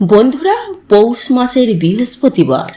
বন্ধুরা, পৌষ মাসের বৃহস্পতিবার।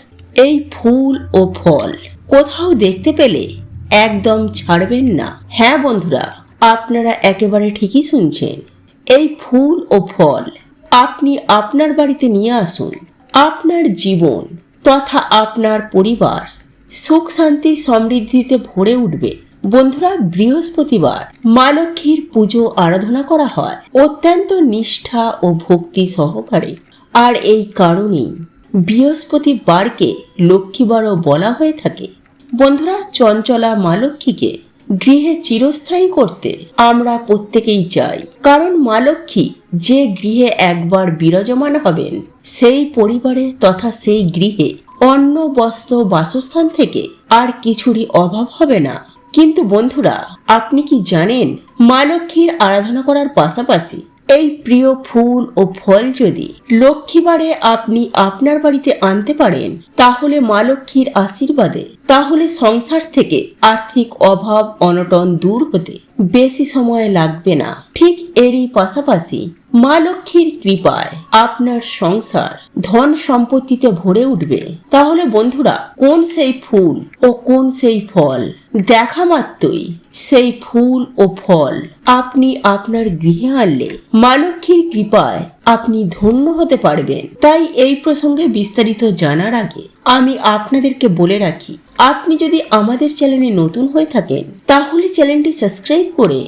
এই ফুল ও ফল কোথাও দেখতে পেলে একদম ছাড়বেন না। হ্যাঁ বন্ধুরা, আপনারা একেবারে ঠিকই শুনছেন। এই ফুল ও ফল আপনি আপনার বাড়িতে নিয়ে আসুন। আপনার জীবন তথা আপনার পরিবার সুখ, শান্তি, সমৃদ্ধিতে ভরে উঠবে। বন্ধুরা, বৃহস্পতিবার মা লক্ষ্মীর পুজো আরাধনা করা হয়। অত্যন্ত নিষ্ঠা ও ভক্তি সহকারে। আর এই কারণেই বৃহস্পতিবারকে লক্ষ্মীবারও বলা হয়ে থাকে। বন্ধুরা, চঞ্চলা মা লক্ষ্মীকে গৃহে চিরস্থায়ী করতে আমরা প্রত্যেকেই চাই। কারণ মা লক্ষ্মী যে গৃহে একবার বিরাজমান হবেন, সেই পরিবারে তথা সেই গৃহে অন্ন, বস্ত্র, বাসস্থান থেকে আর কিছুরই অভাব হবে না। কিন্তু বন্ধুরা, আপনি কি জানেন মা লক্ষ্মীর আরাধনা করার পাশাপাশি এই প্রিয় ফুল ও ফল যদি লক্ষ্মীবারে আপনি আপনার বাড়িতে আনতে পারেন, তাহলে মা লক্ষ্মীর আশীর্বাদে, তাহলে সংসার থেকে আর্থিক অভাব, অনটন দূর হতে বেশি সময় লাগবে না। ঠিক এরই পাশাপাশি মা লক্ষ্মীর কৃপায় আপনার সংসার ধন সম্পত্তিতে ভরে উঠবে। তাহলে বন্ধুরা, কোন সেই ফুল ও কোন সেই ফল? দেখা মাত্রই সেই ফুল ও ফল আপনি আপনার গৃহে আনলে মা লক্ষ্মীর কৃপায় আপনি ধন্য হতে পারবেন। তাই এই প্রসঙ্গে বিস্তারিত জানার আগে আমি আপনাদেরকে বলে রাখি, আপনি যদি আমাদের চ্যানেলে নতুন হয়ে থাকেন, তাহলে চ্যানেলটি সাবস্ক্রাইব করে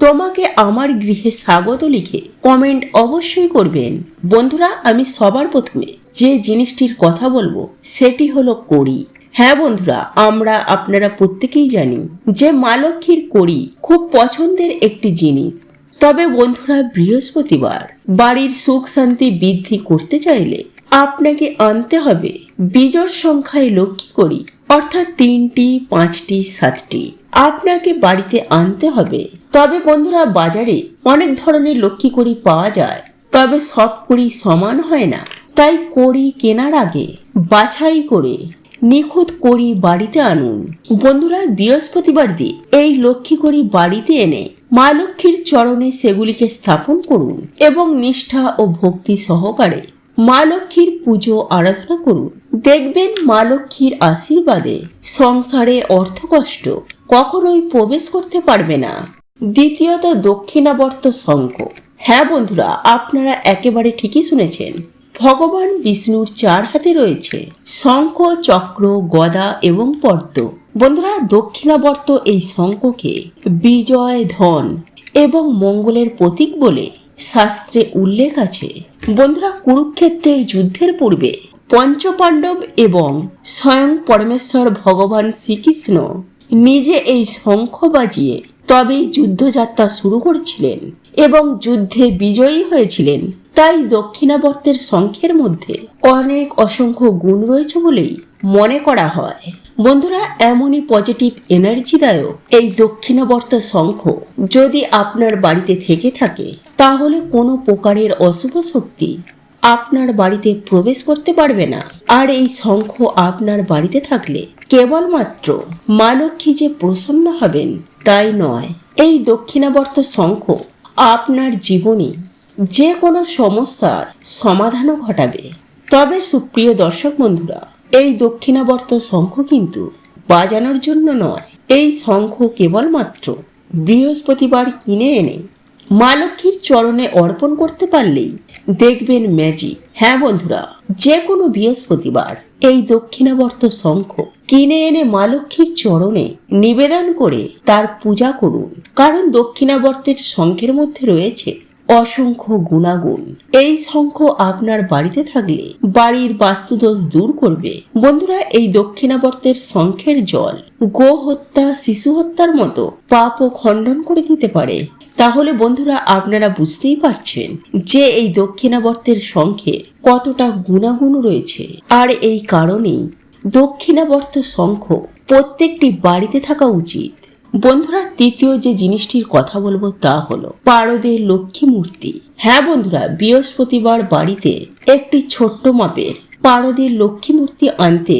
তোমাকে আমার গৃহে স্বাগত লিখে কমেন্ট অবশ্যই করবেন। বন্ধুরা, আমি সবার প্রথমে যে জিনিসটির কথা বলব, সেটি হলো কড়ি। হ্যাঁ বন্ধুরা, আমরা আপনারা প্রত্যেকেই জানি যে মা লক্ষ্মীর কড়ি খুব পছন্দের একটি জিনিস। তবে বন্ধুরা, বৃহস্পতিবার বাড়ির সুখ শান্তি বৃদ্ধি করতে চাইলে আপনাকে আনতে হবে বিজোড় সংখ্যায় লক্ষ্মী করি অর্থাৎ তিনটি, পাঁচটি, সাতটি। আপনাকে বাড়িতে আনতে হবে তবে বন্ধুরা, বাজারে অনেক ধরনের লক্ষ্মী কড়ি পাওয়া যায়। তবে সব কড়ি সমান হয় না। তাই কড়ি কেনার আগে বাছাই করে নিখুঁত করি বাড়িতে আনুন। বন্ধুরা, বৃহস্পতিবার দিয়ে এই লক্ষ্মী করি বাড়িতে এনে মা লক্ষ্মীর চরণে সেগুলিকে স্থাপন করুন এবং নিষ্ঠা ও ভক্তি সহকারে মা লক্ষ্মীর পুজো আরাধনা করুন। দেখবেন মা লক্ষ্মীর আশীর্বাদে সংসারে অর্থকষ্ট কখনোই প্রবেশ করতে পারবে না। দ্বিতীয়ত দক্ষিণাবর্ত শঙ্খ। হ্যাঁ বন্ধুরা, আপনারা একেবারে ঠিকই শুনেছেন। ভগবান বিষ্ণুর চার হাতে রয়েছে, শঙ্খ, চক্র, গদা এবং পদ্ম বন্ধুরা, দক্ষিণাবর্ত এই শঙ্খকে বিজয় ধন এবং মঙ্গলের প্রতীক বলে শাস্ত্রে উল্লেখ আছে। বন্ধুরা, কুরুক্ষেত্রের যুদ্ধের পূর্বে পঞ্চপাণ্ডব এবং স্বয়ং পরমেশ্বর ভগবান শ্রীকৃষ্ণ নিজে এই শঙ্খ বাজিয়ে তবেই যুদ্ধযাত্রা শুরু করেছিলেন এবং যুদ্ধে বিজয়ী হয়েছিলেন। তাই দক্ষিণাবর্তের শঙ্খের মধ্যে অনেক অসংখ্য গুণ রয়েছে বলেই মনে করা হয়। বন্ধুরা, এমনই পজিটিভ এনার্জিদায়ক এই দক্ষিণাবর্ত শঙ্খ যদি আপনার বাড়িতে থেকে থাকে, তাহলে কোনো প্রকারের অশুভ শক্তি আপনার বাড়িতে প্রবেশ করতে পারবে না। আর এই শঙ্খ আপনার বাড়িতে থাকলে কেবলমাত্র মা লক্ষ্মী যে প্রসন্ন হবেন তাই নয়। এই দক্ষিণাবর্ত শঙ্খ আপনার জীবনে যে কোনো সমস্যার সমাধানও ঘটাবে। তবে সুপ্রিয় দর্শক বন্ধুরা, এই দক্ষিণাবর্ত শঙ্খ কিন্তু বাজানোর জন্য নয়। এই শঙ্খ কেবলমাত্র বৃহস্পতিবার কিনে এনে মা লক্ষ্মীর চরণে অর্পণ করতে পারলেই দেখবেন ম্যাজিক হ্যাঁ বন্ধুরা যে কোনো বৃহস্পতিবার এই দক্ষিণাবর্ত শঙ্খ কিনে এনে মা লক্ষ্মীর চরণে নিবেদন করে তার পূজা করুন। কারণ দক্ষিণাবর্তের শঙ্খের মধ্যে রয়েছে অসংখ্য গুণাগুণ। এই শঙ্খ আপনার বাড়িতে থাকলে বাড়ির বাস্তুদোষ দূর করবে। বন্ধুরা, এই দক্ষিণাবর্তের শঙ্খের জল গো হত্যা শিশু হত্যার মতো পাপও খণ্ডন করে দিতে পারে। তাহলে বন্ধুরা, আপনারা বুঝতেই পারছেন যে এই দক্ষিণাবর্তের শঙ্খে কতটা গুণাগুণ রয়েছে। আর এই কারণেই দক্ষিণাবর্ত শঙ্খ প্রত্যেকটি বাড়িতে থাকা উচিত। বন্ধুরা, তৃতীয় যে জিনিসটির কথা বলব তা হলো পারদের লক্ষ্মী মূর্তি। হ্যাঁ বন্ধুরা, বৃহস্পতিবার বাড়িতে একটি ছোট্ট মাপের পারদের লক্ষ্মী মূর্তি আনতে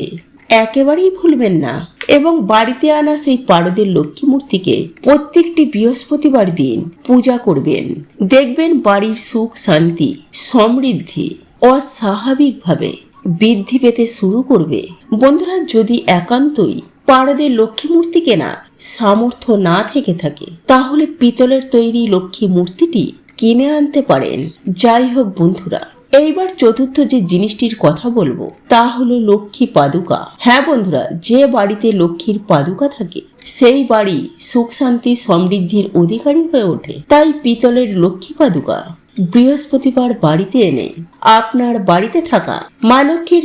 একেবারেই ভুলবেন না এবং বাড়িতে আনা সেই পারদের লক্ষ্মী মূর্তিকে প্রত্যেকটি বৃহস্পতিবার দিন পূজা করবেন। দেখবেন বাড়ির সুখ শান্তি সমৃদ্ধি অস্বাভাবিকভাবে বৃদ্ধি পেতে শুরু করবে। বন্ধুরা, যদি একান্তই পারদের লক্ষ্মী মূর্তি কেনা সামর্থ্য না থেকে থাকে, তাহলে পিতলের তৈরি লক্ষ্মী মূর্তিটি কিনে আনতে পারেন। যাই হোক বন্ধুরা, এইবার চতুর্থ যে জিনিসটির কথা বলব, তা হলো লক্ষ্মী পাদুকা। হ্যাঁ বন্ধুরা, যে বাড়িতে লক্ষ্মীর পাদুকা থাকে, সেই বাড়ি সুখ শান্তি সমৃদ্ধির অধিকারী হয়ে ওঠে। তাই পিতলের লক্ষ্মী পাদুকা। বৃহস্পতিবার বাড়িতে এনে আপনার বাড়িতে থাকা মা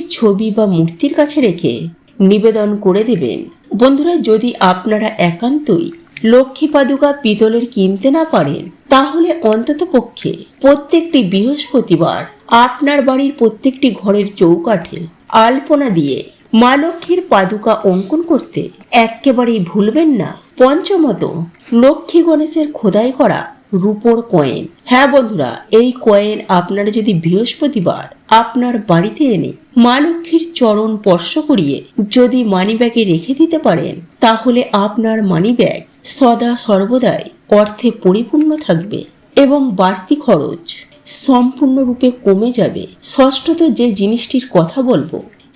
ছবি বা মূর্তির কাছে রেখে নিবেদন করে দেবেন। বন্ধুরা, যদি আপনারা একান্তই লক্ষ্মী পাদুকা পিতলের কিনতে না পারেন, তাহলে অন্তত পক্ষে প্রত্যেকটি বৃহস্পতিবার আপনার বাড়ির প্রত্যেকটি ঘরের চৌকাঠে আলপনা দিয়ে মা লক্ষ্মীর পাদুকা অঙ্কন করতে একেবারেই ভুলবেন না। পঞ্চমত, লক্ষ্মী গণেশের খোদাই করা রূপোর কয়েন হ্যাঁ বন্ধুরা, এই কয়েন আপনারা যদি বৃহস্পতিবার আপনার বাড়িতে এনে মা লক্ষ্মীর চরণ স্পর্শ করিয়ে যদি মানি ব্যাগে রেখে দিতে পারেন, তাহলে আপনার মানি ব্যাগ সদা সর্বদাই অর্থে পরিপূর্ণ থাকবে এবং বাড়তি খরচ সম্পূর্ণরূপে কমে যাবে। ষষ্ঠত যে জিনিসটির কথা বলব,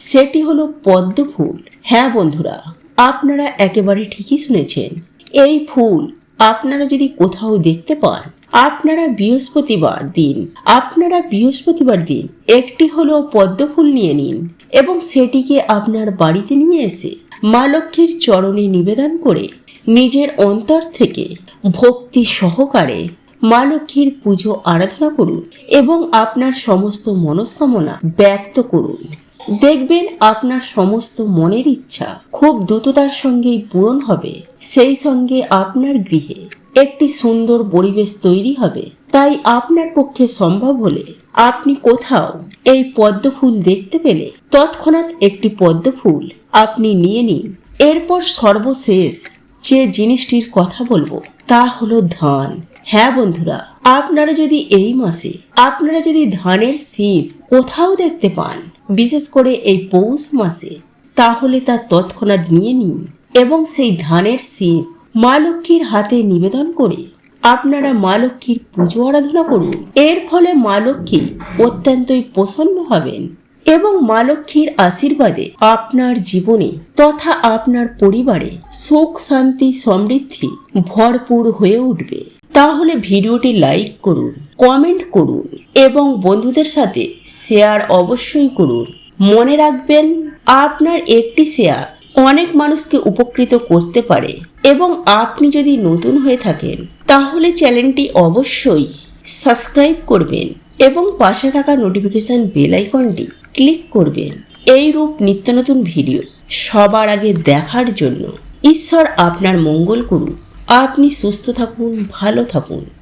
সেটি হলো পদ্ম ফুল। হ্যাঁ বন্ধুরা, আপনারা একেবারে ঠিকই শুনেছেন, এই ফুল আপনারা যদি কোথাও দেখতে পান, আপনারা বৃহস্পতিবার দিন, আপনারা বৃহস্পতিবার দিন একটি হলো পদ্ম ফুল নিয়ে নিন এবং সেটিকে আপনার বাড়িতে নিয়ে এসে মা লক্ষ্মীর চরণে নিবেদন করে নিজের অন্তর থেকে ভক্তি সহকারে মা লক্ষ্মীর পুজো আরাধনা করুন এবং আপনার সমস্ত মনস্কামনা ব্যক্ত করুন। দেখবেন আপনার সমস্ত মনের ইচ্ছা খুব দ্রুততার সঙ্গেই পূরণ হবে। সেই সঙ্গে আপনার গৃহে একটি সুন্দর পরিবেশ তৈরি হবে। তাই আপনার পক্ষে সম্ভব হলে আপনি কোথাও এই পদ্ম ফুল দেখতে পেলে তৎক্ষণাৎ একটি পদ্ম ফুল আপনি নিয়ে নিন। এরপর সর্বশেষ যে জিনিসটির কথা বলব, তা হলো ধান। হ্যাঁ বন্ধুরা, আপনারা যদি এই মাসে, আপনারা যদি ধানের শীষ কোথাও দেখতে পান বিশেষ করে এই পৌষ মাসে, তাহলে তা তৎক্ষণাৎ নিয়ে নিন এবং সেই ধানের শীষ মা লক্ষ্মীর হাতে নিবেদন করে আপনারা মা লক্ষ্মীর পুজো আরাধনা করুন। এর ফলে মা লক্ষ্মী অত্যন্তই প্রসন্ন হবেন। এবং মা লক্ষ্মীর আশীর্বাদে আপনার জীবনে তথা আপনার পরিবারে সুখ, শান্তি, সমৃদ্ধি ভরপুর হয়ে উঠবে। তাহলে ভিডিওটি লাইক করুন, কমেন্ট করুন এবং বন্ধুদের সাথে শেয়ার অবশ্যই করুন। মনে রাখবেন, আপনার একটি শেয়ার অনেক মানুষকে উপকৃত করতে পারে এবং আপনি যদি নতুন হয়ে থাকেন, তাহলে চ্যানেলটি অবশ্যই সাবস্ক্রাইব করবেন এবং পাশে থাকা নোটিফিকেশন বেল আইকনটি ক্লিক করবেন। এই রূপ নিত্য নতুন ভিডিও সবার আগে দেখার জন্য ঈশ্বর আপনার মঙ্গল করুন আপনি সুস্থ থাকুন, ভালো থাকুন।